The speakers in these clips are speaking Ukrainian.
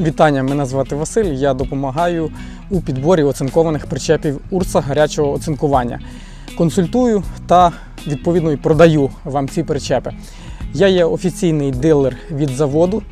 Вітання, мене звати Василь. Я допомагаю у підборі оцинкованих причепів Урса гарячого оцинкування. Консультую та відповідно і продаю вам ці причепи. Я є офіційний дилер від заводу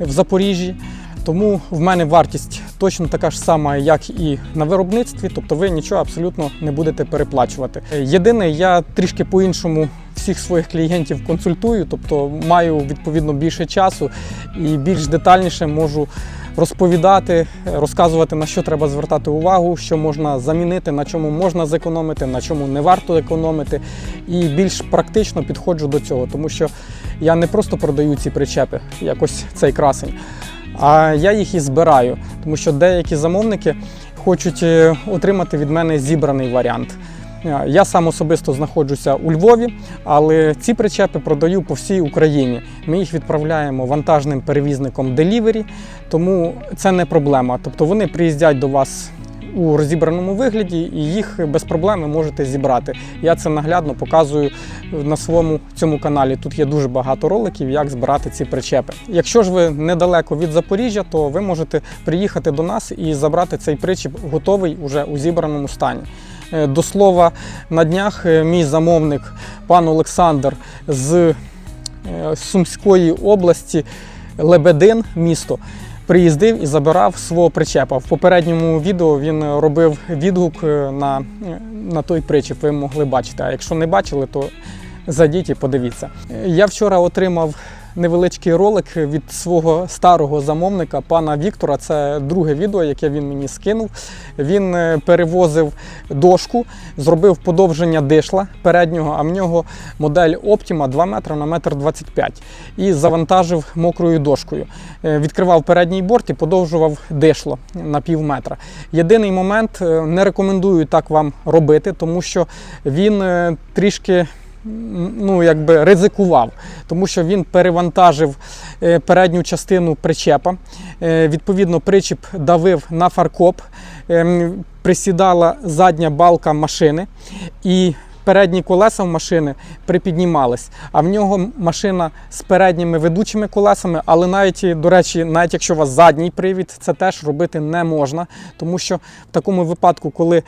в Запоріжжі, тому в мене вартість точно така ж сама, як і на виробництві, тобто ви нічого абсолютно не будете переплачувати. Єдине, я трішки по-іншому всіх своїх клієнтів консультую, тобто маю відповідно більше часу і більш детальніше можу розповідати, розказувати на що треба звертати увагу, що можна замінити, на чому можна зекономити, на чому не варто економити. І більш практично підходжу до цього, тому що я не просто продаю ці причепи, якось цей красень, а я їх і збираю, тому що деякі замовники хочуть е, отримати від мене зібраний варіант. Е, Я сам особисто знаходжуся у Львові, але ці причепи продаю по всій Україні. Ми їх відправляємо вантажним перевізником Delivery, тому це не проблема. Тобто вони приїздять до вас у розібраному вигляді і їх без проблем ви можете зібрати. Я це наглядно показую на своєму цьому каналі. Тут є дуже багато роликів, як збирати ці причепи. Якщо ж ви недалеко від Запоріжжя, то ви можете приїхати до нас і забрати цей причіп готовий уже у зібраному стані. Е, До слова, на днях е, мій замовник, пан Олександр з е, Сумської області, Лебедин, місто, приїздив і забирав свого причепа. В попередньому відео він робив відгук на, на той причеп, ви могли бачити. А якщо не бачили, то зайдіть і подивіться. Я вчора отримав невеличкий ролик від свого старого замовника, пана Віктора. Це друге відео, яке він мені скинув. Він е, перевозив дошку, зробив подовження дишла переднього, а в нього модель Optima 2 метри на метр 25 і завантажив мокрою дошкою. Е, Відкривав передній борт і подовжував дишло на пів метра. Єдиний момент е, не рекомендую так вам робити, тому що він трішки ну, якби ризикував, тому що він перевантажив е, передню частину причепа. Е, Відповідно, причіп давив на фаркоп, ем, присідала задня балка машини і. Передні колеса в машини припіднімались, а в нього машина з передніми ведучими колесами, але навіть, до речі, навіть якщо у вас задній привід, це теж робити не можна, тому що в такому випадку, коли,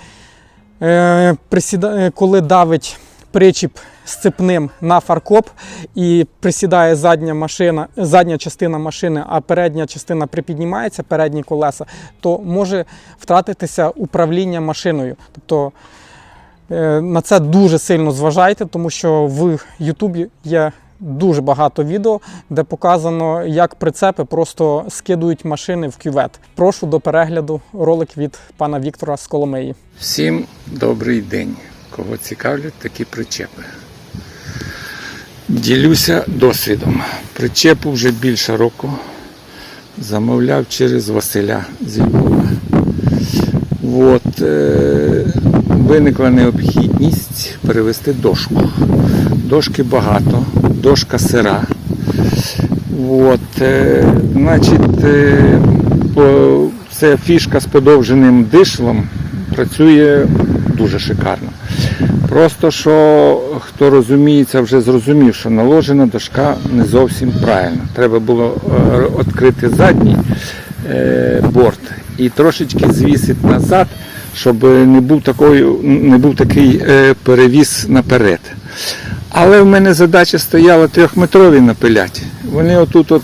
е, присіда... е, коли давить причіп сцепним на фаркоп і присідає задня машина, задня частина машини, а передня частина припіднімається, передні колеса, то може втратитися управління машиною. Тобто е, на це дуже сильно зважайте, тому що в Ютубі є дуже багато відео, де показано, як прицепи просто скидують машини в кювет. Прошу до перегляду ролик від пана Віктора з Коломиї. Всім добрий день. Кого цікавлять такі причепи. Ділюся досвідом. Причепу вже більше року замовляв через Василя зі От, е, виникла необхідність перевести дошку. Дошки багато, дошка сира. От, е, значить, е, по, це фішка з подовженим дишлом працює дуже шикарно. Просто що хто розуміється, вже зрозумів, що наложена дошка не зовсім правильно. Треба було е, відкрити задній е, борт і трошечки звісити назад, щоб не був, такою, не був такий е, перевіз наперед. Але в мене задача стояла трьохметрові напиляти. Вони отут от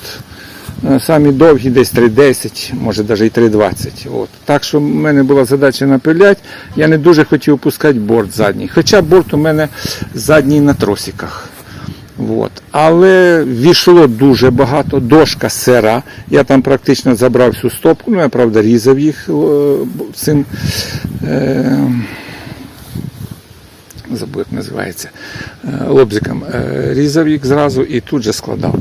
самі довгі, десь 3,10, може навіть і 3,20. От. Так що в мене була задача напиляти. Я не дуже хотів опускати борт задній. Хоча борт у мене задній на тросиках. От. Але війшло дуже багато, дошка сира. Я там практично забрав всю стопку, ну я правда різав їх е, цим. Е, забув, як називається, е, лобзиком. Е, Різав їх зразу і тут же складав.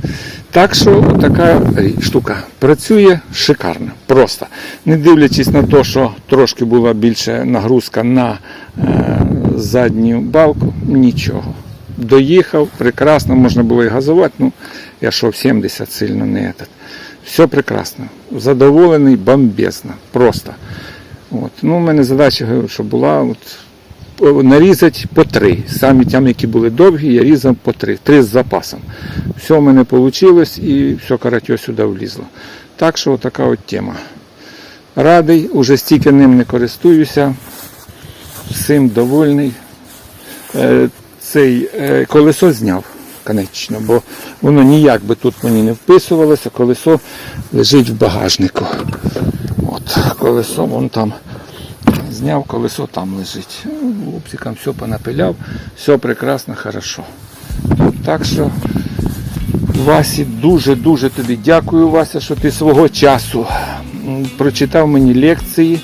Так що така штука працює шикарно, просто. Не дивлячись на те, що трошки була більше нагрузка на е, задню балку, нічого. Доїхав, прекрасно, можна було і газувати, ну я йшов 70 сильно не этот. Все прекрасно. Задоволений, бомбезно, просто. От. Ну, у мене задача, що була от, нарізати по три. Самі там, які були довгі, я різав по три. Три з запасом. Все в мене вийшло і все каратьо сюди влізло. Так що така от тема. Радий, уже стільки ним не користуюся. Всім довольний. Е, Цей е, колесо зняв, конечно, бо воно ніяк би тут мені не вписувалося, колесо лежить в багажнику. От, колесо вон там зняв, колесо там лежить. Ну, Лупсиком все понапиляв, все прекрасно, хорошо. Так що Васі, дуже-дуже тобі дякую, Вася, що ти свого часу прочитав мені лекції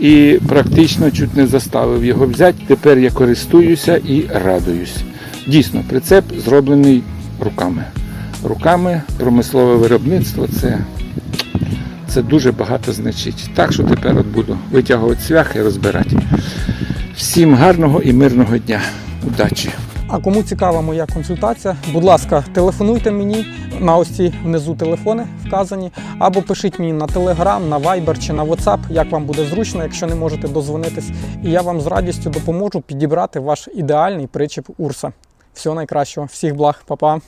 і практично чуть не заставив його взяти. Тепер я користуюся і радуюсь. Дійсно, прицеп зроблений руками. Руками промислове виробництво це, це дуже багато значить. Так що тепер от буду витягувати цвях і розбирати. Всім гарного і мирного дня. Удачі! А кому цікава моя консультація, будь ласка, телефонуйте мені на ось ці внизу телефони вказані, або пишіть мені на Telegram, на Viber чи на WhatsApp, як вам буде зручно, якщо не можете дозвонитись. І я вам з радістю допоможу підібрати ваш ідеальний причіп Урса. Всього найкращого, всіх благ, па-па!